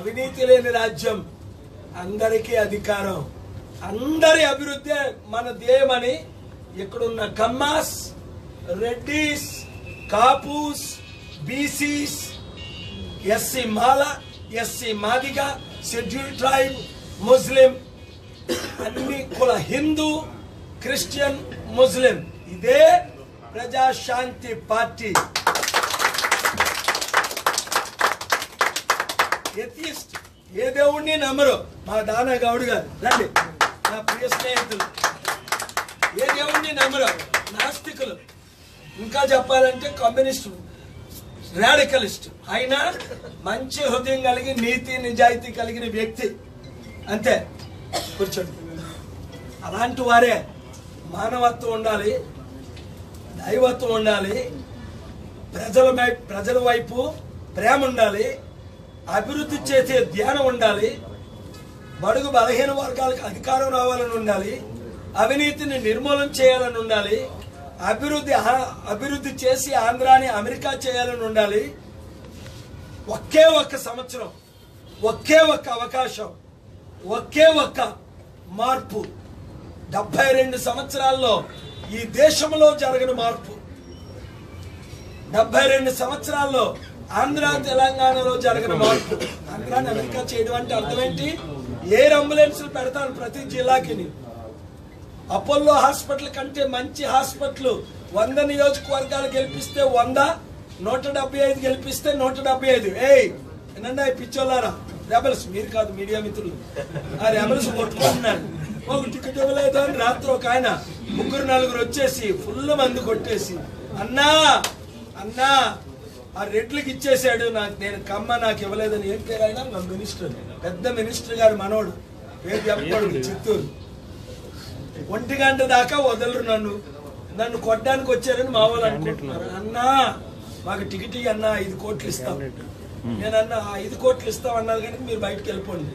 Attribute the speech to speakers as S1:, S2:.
S1: అవినీతి లేని రాజ్యం. అందరికీ అధికారం. అందరి అభివృద్ధి మన ధ్యేయమని ఇక్కడున్న Kammas Reddis Kapus BCs SC Mala SC Madiga schedule tribe ముస్లిం అన్ని కుల హిందూ క్రిస్టియన్ ముస్లిం. ఇదే ప్రజాశాంతి పార్టీ. ఎథిస్ట్ ఏ దేవుడిని నమ్మరు? మా దానా గౌడు గారు. రండి. నా ప్రియ స్నేహితులు. ఏ దేవుడిని నమ్మరు? నాస్తికులు. ఇంకా చెప్పాలంటే కమ్యూనిస్టు. రాడికలిస్ట్. అయినా మంచి హృదయం కలిగి నీతి నిజాయితీ కలిగిన వ్యక్తి. అంతే. కూర్చోండి. అలాంటి వారే మానవత్వం ఉండాలి దైవత్వం ఉండాలి ప్రజల ప్రజల వైపు ప్రేమ ఉండాలి అభివృద్ధి చేసే ధ్యానం ఉండాలి. బడుగు బలహీన వర్గాలకు అధికారం రావాలని ఉండాలి. అవినీతిని నిర్మూలన చేయాలని ఉండాలి. అభివృద్ధి అభివృద్ధి చేసి ఆంధ్రాని అమెరికా చేయాలని ఉండాలి. ఒకే ఒక్క సంవత్సరం ఒకే ఒక్క అవకాశం ఒకే ఒక్క మార్పు. డెబ్బై రెండు సంవత్సరాల్లో ఈ దేశంలో జరగని మార్పు. డెబ్బై రెండు సంవత్సరాల్లో ఆంధ్ర తెలంగాణలో జరగని మార్పు. ఆంధ్రాని అమెరికా చేయడం అంటే అర్థం ఏంటి ఎయిర్ అంబులెన్స్లు పెడతాను ప్రతి జిల్లాకి. అపోలో హాస్పిటల్ కంటే మంచి హాస్పిటల్ వంద నియోజకవర్గాలు గెలిపిస్తే వంద నూట డెబ్బై ఐదు గెలిపిస్తే నూట డెబ్బై ఐదు. ఏయ్ ఏంటంటే పిచ్చోళ్ళారా? రెబల్స్ మీరు కాదు మీడియా మిత్రులు. ఆ రెబల్స్ కొట్టుకుంటున్నారు. ఒక టికెట్ ఇవ్వలేదు అని రాత్రి ఒక ఆయన ముగ్గురు నలుగురు వచ్చేసి ఫుల్ మంది కొట్టేసి అన్నా అన్నా ఆ రెడ్లకి ఇచ్చేసాడు నాకు నేను కమ్మ నాకు ఇవ్వలేదని ఏం పేరు ఆయన? నా మినిస్టర్. పెద్ద మినిస్టర్ గారు మనోడు. పేరు చెప్పకూడదు చిత్తూరు. ఒంటి గంట దాకా వదలరు నన్ను. నన్ను కొట్టడానికి వచ్చారని మా వాళ్ళు అనుకుంటున్నారు. అన్నా మాకు టికెట్ అన్నా ఐదు కోట్లు ఇస్తాం. నేను అన్న ఐదు కోట్లు ఇస్తాం అన్నారు కానీ మీరు బయటకు వెళ్ళిపోండి.